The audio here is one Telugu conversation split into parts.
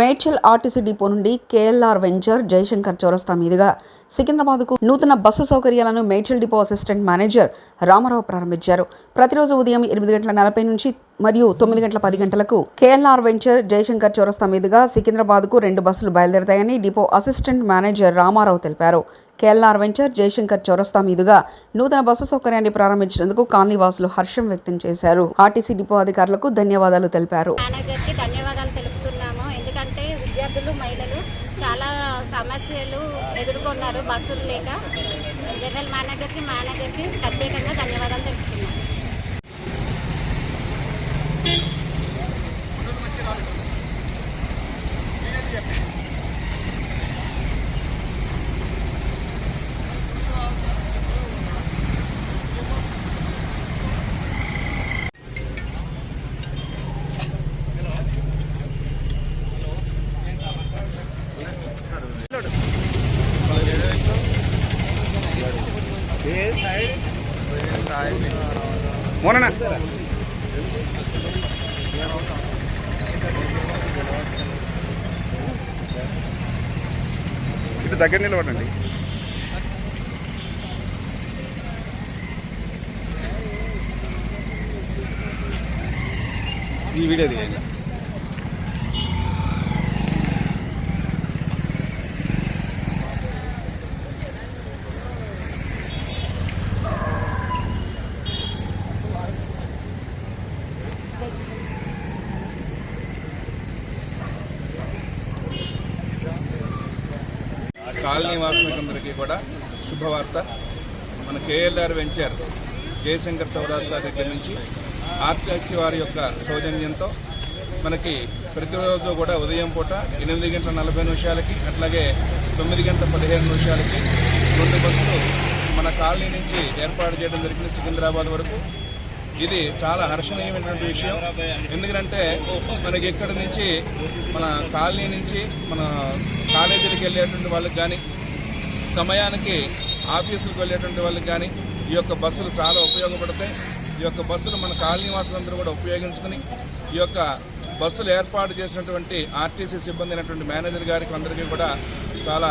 మేడ్చల్ ఆర్టీసీ డిపో నుండి కేఎల్ఆర్ వెంచర్ జయశంకర్ చౌరస్తా మీదుగా సికింద్రాబాద్కు నూతన బస్సు సౌకర్యాలను Medchal depot assistant manager Ramarao ప్రారంభించారు. ప్రతిరోజు ఉదయం ఎనిమిది గంటల నలభై నుంచి మరియు తొమ్మిది గంటల పది గంటలకు కేఎల్ఆర్ వెంచర్ జయశంకర్ చౌరస్తా మీదుగా సికింద్రాబాద్కు రెండు బస్సులు బయలుదేరతాయని డిపో అసిస్టెంట్ మేనేజర్ రామారావు తెలిపారు. కేఎల్ఆర్ వెంచర్ జయశంకర్ చౌరస్తా మీదుగా నూతన బస్సు సౌకర్యాన్ని ప్రారంభించినందుకు కాలనీవాసులు హర్షం వ్యక్తం చేశారు. ఆర్టీసీ డిపో అధికారులకు ధన్యవాదాలు తెలిపారు మేనేజర్కి ధన్యవాదాలు తెలుపుతున్నాము ఎందుకంటే వృద్ధులు మహిళలు చాలా సమస్యలు ఎదుర్కొన్నారు బస్సులు లేక. జనరల్ మేనేజర్కి మేనేజర్కి ప్రత్యేకంగా ధన్యవాదాలు మోననా ఇటు దగ్గర నిలబడండి. ఈ వీడియో తీయండి. కాలనీ వాసులందరికీ కూడా శుభవార్త. మన కేఎల్ఆర్ వెంచర్ జయశంకర్ చౌరాస్తా దగ్గర నుంచి ఆర్టీసీ వారి యొక్క సౌజన్యంతో మనకి ప్రతిరోజు కూడా ఉదయం పూట ఎనిమిది గంటల నలభై నిమిషాలకి అట్లాగే తొమ్మిది గంటల పదిహేను నిమిషాలకి రెండు బస్సులు మన కాలనీ నుంచి ఏర్పాటు చేయడం జరిగింది సికింద్రాబాద్ వరకు. ఇది చాలా హర్షణీయమైనటువంటి విషయం. ఎందుకంటే మనకి ఇక్కడి నుంచి మన కాలనీ నుంచి మన కాలేజీలకు వెళ్ళేటువంటి వాళ్ళకి కానీ సమయానికి ఆఫీసులకు వెళ్ళేటువంటి వాళ్ళకి కానీ ఈ యొక్క బస్సులు చాలా ఉపయోగపడతాయి. ఈ యొక్క బస్సులు మన కాలనీ వాసులందరూ కూడా ఉపయోగించుకుని ఈ యొక్క బస్సులు ఏర్పాటు చేసినటువంటి ఆర్టీసీ సిబ్బంది అయినటువంటి మేనేజర్ గారికి అందరికీ కూడా చాలా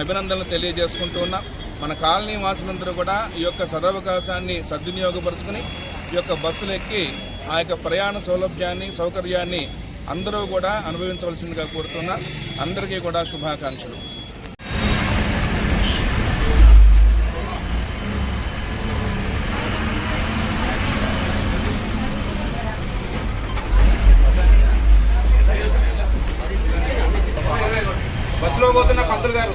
అభినందనలు తెలియజేసుకుంటూ ఉన్నాం. మన కాలనీ వాసులందరూ కూడా ఈ యొక్క సదవకాశాన్ని సద్వినియోగపరుచుకుని ఈ యొక్క బస్సులు ఎక్కి ఆ యొక్క ప్రయాణ సౌలభ్యాన్ని సౌకర్యాన్ని అందరూ కూడా అనుభవించవలసిందిగా కోరుతున్నా. అందరికీ కూడా శుభాకాంక్షలు. బస్సులో పోతున్న పంతులు గారు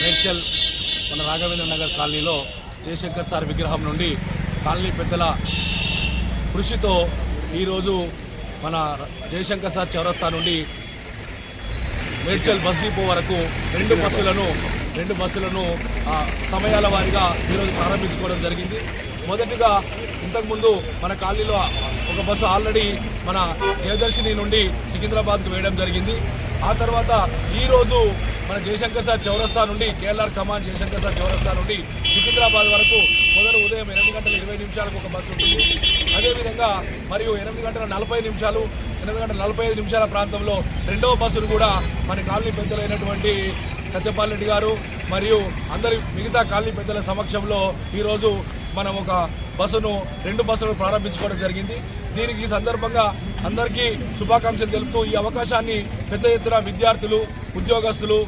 మేడ్చల్ మన రాఘవేంద్ర నగర్ కాలనీలో జయశంకర్ సార్ విగ్రహం నుండి కాలనీ పెద్దల కృషితో ఈరోజు మన జయశంకర్ సార్ చౌరస్తా నుండి మేడ్చల్ బస్ డిపో వరకు రెండు బస్సులను రెండు బస్సులను సమయాల వారీగా ఈరోజు ప్రారంభించుకోవడం జరిగింది. మొదటిగా ఇంతకుముందు మన కాలనీలో ఒక బస్సు ఆల్రెడీ మన జయదర్శిని నుండి సికింద్రాబాద్కు వేయడం జరిగింది. ఆ తర్వాత ఈరోజు మన జయశంకర్ సార్ చౌరస్తా నుండి కేఎల్ఆర్ కమాండ్ జయశంకర్ సార్ చౌరస్తా నుండి సికింద్రాబాద్ వరకు మొదలు ఉదయం ఎనిమిది గంటల ఇరవై నిమిషాలకు ఒక బస్సు ఉంటుంది. అదేవిధంగా మరియు ఎనిమిది గంటల నలభై నిమిషాలు ఎనిమిది గంటల నలభై ఐదు నిమిషాల ప్రాంతంలో రెండవ బస్సును కూడా మన కాలనీ పెద్దలైనటువంటి సత్యపాల్ రెడ్డి గారు మరియు అందరి మిగతా కాలనీ పెద్దల సమక్షంలో ఈరోజు మనం ఒక బస్సును రెండు బస్సులను ప్రారంభించుకోవడం జరిగింది. దీనికి ఈ సందర్భంగా అందరికీ శుభాకాంక్షలు తెలుపుతూ ఈ అవకాశాన్ని పెద్ద ఎత్తున విద్యార్థులు ఉద్యోగస్తులు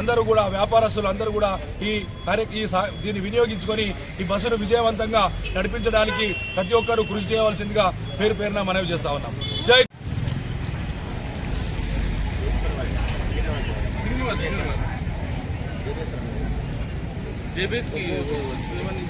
అందరూ కూడా వ్యాపారస్తులు అందరూ కూడా ఈ ఈ దీన్ని వినియోగించుకొని ఈ బస్సును విజయవంతంగా నడిపించడానికి ప్రతి ఒక్కరూ కృషి చేయవలసిందిగా పేరు పేరున మనవి చేస్తా ఉన్నాం. జై